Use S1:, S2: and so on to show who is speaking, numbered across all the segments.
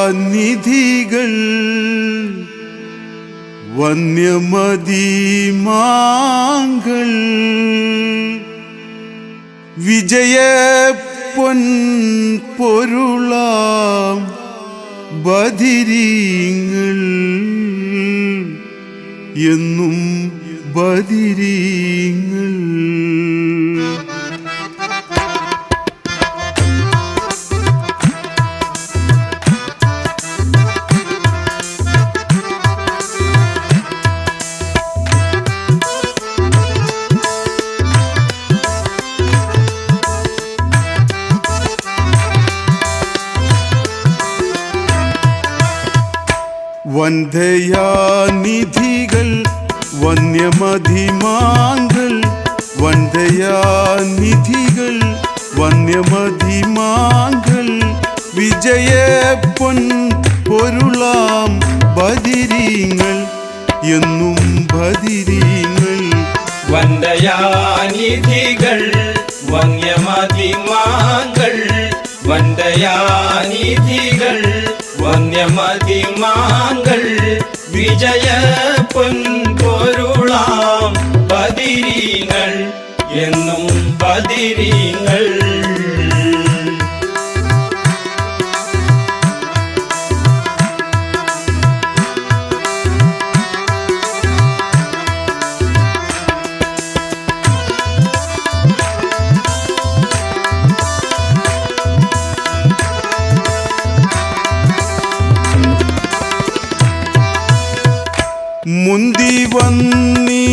S1: വന്ധ്യാനിധികൾ വന്യമതിമാങ്കൾ വിജയ പൊൻ പൊരുളാം ബദിരീങ്ങൾ എന്നും ബദിരീങ്ങൾ വന്ധ്യാനിധികൾ വന്യമതിമാങ്കൾ വന്യമതിമാങ്കൾ വിജയ പൊൻ പൊരുളാം ബദിരീങ്ങൾ എന്നും ബദിരീങ്ങൾ.
S2: വന്ദയാനിധികൾ വന്യമതിമാങ്കൾ വന്ദയാനിധികൾ വന്യമതിമാങ്കൾ വിജയ പൊൻപൊരുളാം. പതിരീങ്ങൾ എന്നും ബദിരീങ്ങൾ.
S1: முந்தி வன்னீ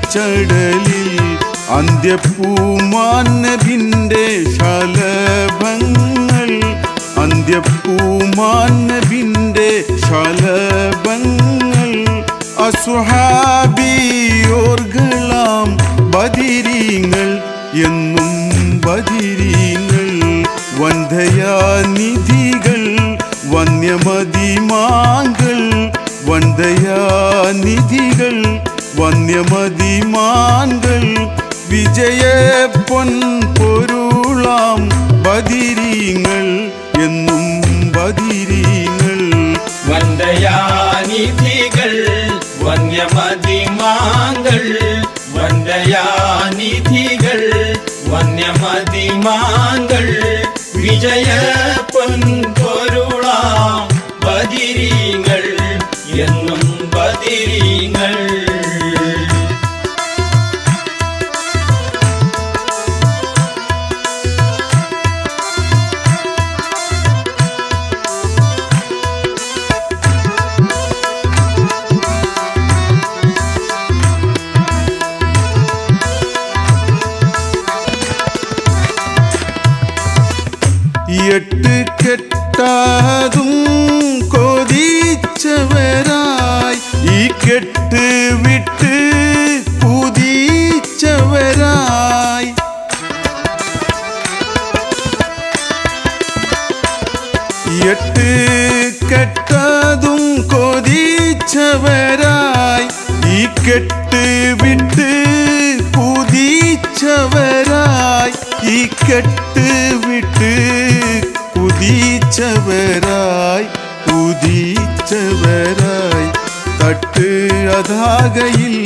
S1: കൊതിച്ചടലിൽ അന്ത്യപ്പൂമാനവിന്റെ ശലഭങ്ങൾ അന്ത്യപ്പൂമാനവിന്റെ ശലഭങ്ങൾ. അസുഹാബിയോർകളാം ബദിരീങ്ങൾ എന്നും ബദിരീങ്ങൾ വന്ധ്യാനിധികൾ വന്യമതിമാങ്കൾ വന്ധ്യാനിധികൾ വന്യമതിമാൻകൾ വിജയ പൊൻ പൊരുളാം ബദിരീങ്ങൾ എന്നും ബദിരീങ്ങൾ.
S2: വന്ദയാനിധികൾ വന്യമതിമാങ്കൾ വന്ദയാനിധികൾ വന്യമതിമാങ്കൾ വിജയ പൊൻപൊരുളാം ബദിരീങ്ങൾ
S1: இக்கட்டு விட்டு குதிச்சவராய் இக்கட்டு விட்டு குதிச்சவராய் குதிச்சவராய். தட்டு அதாகையில்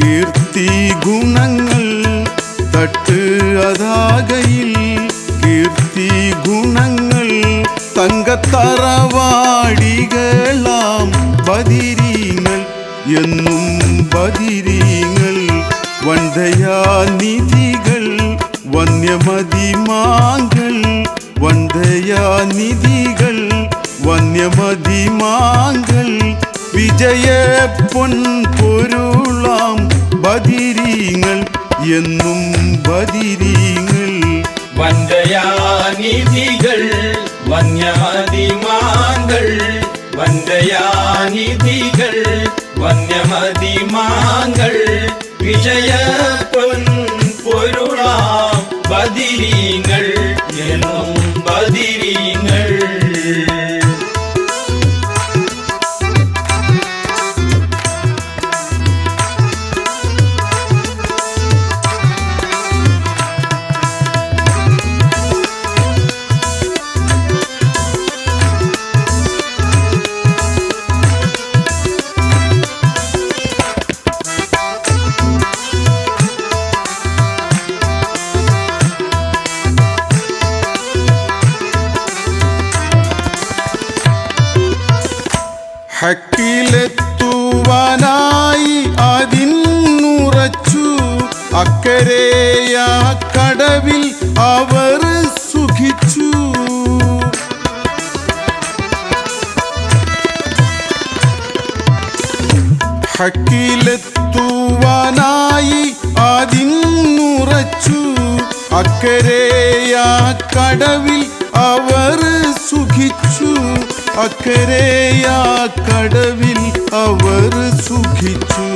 S1: கீர்த்தி குணங்கள் தட்டு அதாகையில் கீர்த்தி குணங்கள். தங்கத்தரவாடிகளாம் பதிரி എന്നും ബദിരീങ്ങൾ വന്ധ്യാനിധികൾ വന്യമതിമാങ്കൾ വന്ധ്യാനിധികൾ വന്യമതിമാങ്കൾ വിജയ പൊൻ പൊരുളാം ബദിരീങ്ങൾ എന്നും ബദിരീങ്ങൾ
S2: വന്ദയാനിധികൾ വന്യമതിമാങ്ങൾ വന്ദയാനിധികൾ വന്യമതിമാങ്ങൾ വിജയപ്പൊൻ പൊരുളാം ബദിരീങ്ങൾ എന്നും ബദിരീങ്ങൾ
S1: ഹക്കിലെത്തുവാനായി അക്കരേയ കടവിൽ അവർ സുഖിച്ചു. ഹക്കിലെത്തുവാനായി അതിന്നുറച്ചു അക്കരേയാ കടവിൽ അവർ സുഖിച്ചു. അക്കരേയാ കടവിൽ അവർ സുഖിച്ചു.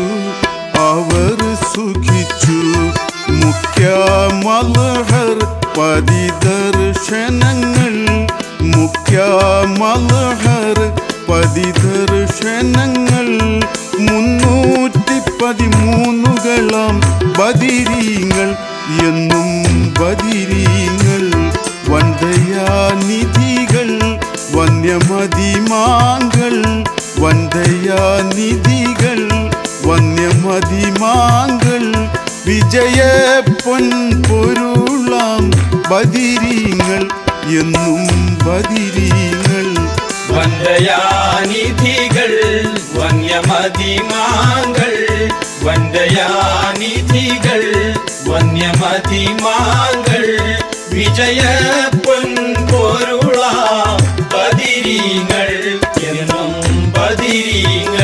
S1: അവർ സുഖിച്ചു. മുഖ്യ മലഹർ പതിദർശനങ്ങൾ മുഖ്യ മലഹർ പതിദർശനങ്ങൾ മുന്നൂറ്റി പതിമൂന്നുകളാം ബദിരീങ്ങൾ എന്നും ബദിരീങ്ങൾ. വന്ദയാനിധികൾ വന്യമതിമാങ്ങൾ. വന്ദയാനിധികൾ വന്യമതിമാങ്ങൾ വിജയ പൊൻപൊരുളാം ബദിരീങ്ങൾ എന്നും ബദിരീങ്ങൾ.
S2: വന്ദയാനിധികൾ വന്യമതിമാങ്കൾ വന്ദയാനിധികൾ വന്യമതിമാങ്കൾ വിജയ പൊൻപൊരുളാം ബദിരീങ്ങൾ എന്നും ബദിരീങ്ങൾ.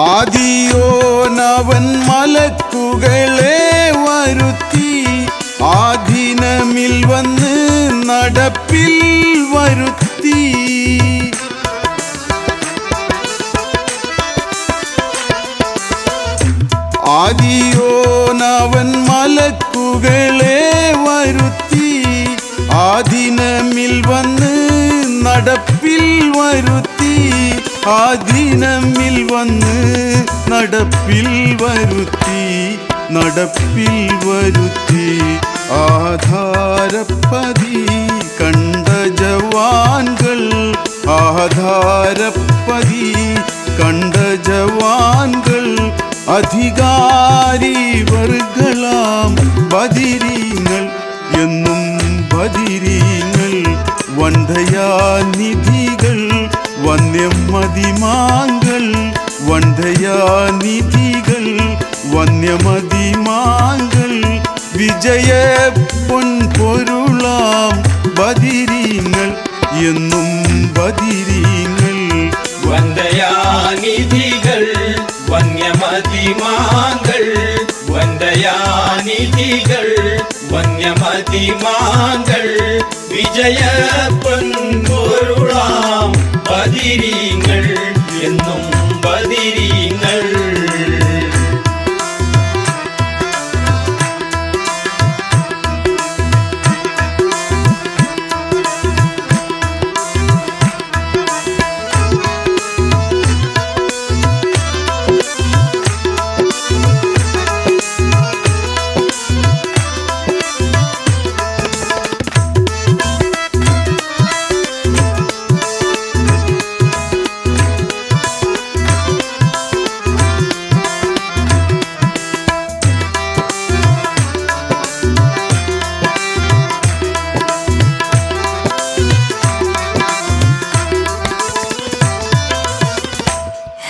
S1: ആദിയോനവൻ മലക്കുകളെ വരുത്തി. ആദിനമിൽ വന്ന് നടപ്പിൽ വരുത്തി. ആദിയോനവൻ മലക്കുകളെ വരുത്തി. ആദിനമിൽ വന്ന് നടപ്പിൽ വരുത്തി. ആദിനമിൽ വന്ന് നടപ്പിൽ വരുത്തി നടപ്പിൽ വരുത്തി. ആധാരപ്പതി കണ്ട ജവാൻകൾ ആധാരപ്പതി കണ്ട ജവാൻകൾ അധികാരി വർഗളാം ബദിരീങ്ങൾ എന്നും ബദിരീങ്ങൾ വന്ദയാനിധികൾ വന്യമതിമാങ്ങൾ വന്ധയാനിധികൾ വന്യമതിമാങ്കൾ വിജയ പൊൻ പൊരുളാം ബദിരീങ്ങൾ എന്നും ബദിരീങ്ങൾ.
S2: വന്ദയാനിധികൾ വന്യമതിമാങ്ങൾ വന്ദയാനിധികൾ വന്യമതിമാങ്ങൾ വിജയപ്പൊൻ പൊരുളാം ബദിരീങ്ങൾ എന്നും ബദിരീങ്ങൾ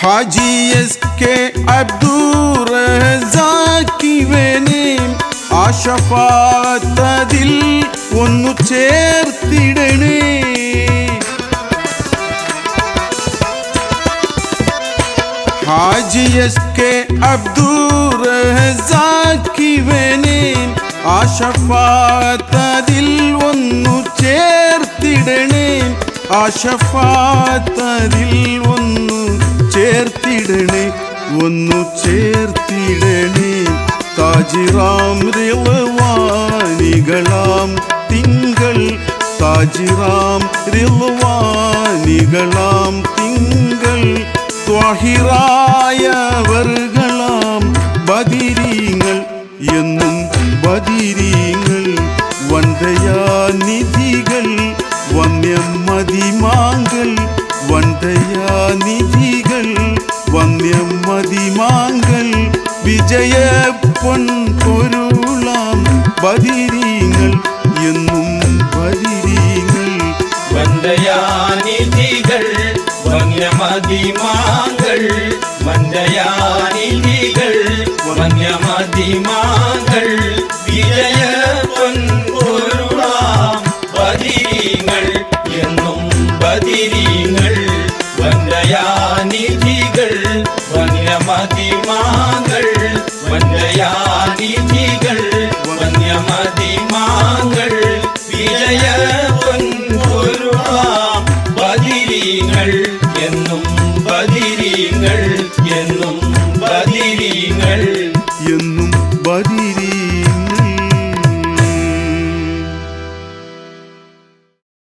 S1: ഹാജി എസ് കെ അബ്ദുറസാക്കിവനെ ആശപാത്തതിൽ ഒന്നു ചേർത്തിടണേ. ഹാജി എസ് കെ അബ്ദുറസാക്കിവനെ ആശപാത്തതിൽ ഒന്നു ചേർത്തിടണേ. ആശപാത്തതിൽ ഒന്നു ചേർത്തിടണേ ഒന്നു ചേർത്തിടണേ. താജിറാം റിളവാനികളാം തിങ്കൾ താജിറാം റിളവാനികളാം തിങ്കൾ ത്വാഹിറായവർകളാം ബദിരീങ്ങൾ എന്നും ബദിരീങ്ങൾ വന്ദയാനിധികൾ വന്യമതിമാങ്കൾ വന്ദയാനിധികൾ വന്യമതിമാങ്കൾ വിജയ പൊൻപൊരുളാം ബദിരീങ്ങൾ എന്നും ബദിരീങ്ങൾ
S2: വന്ദയാനിധികൾ വന്യമതിമാങ്ങൾ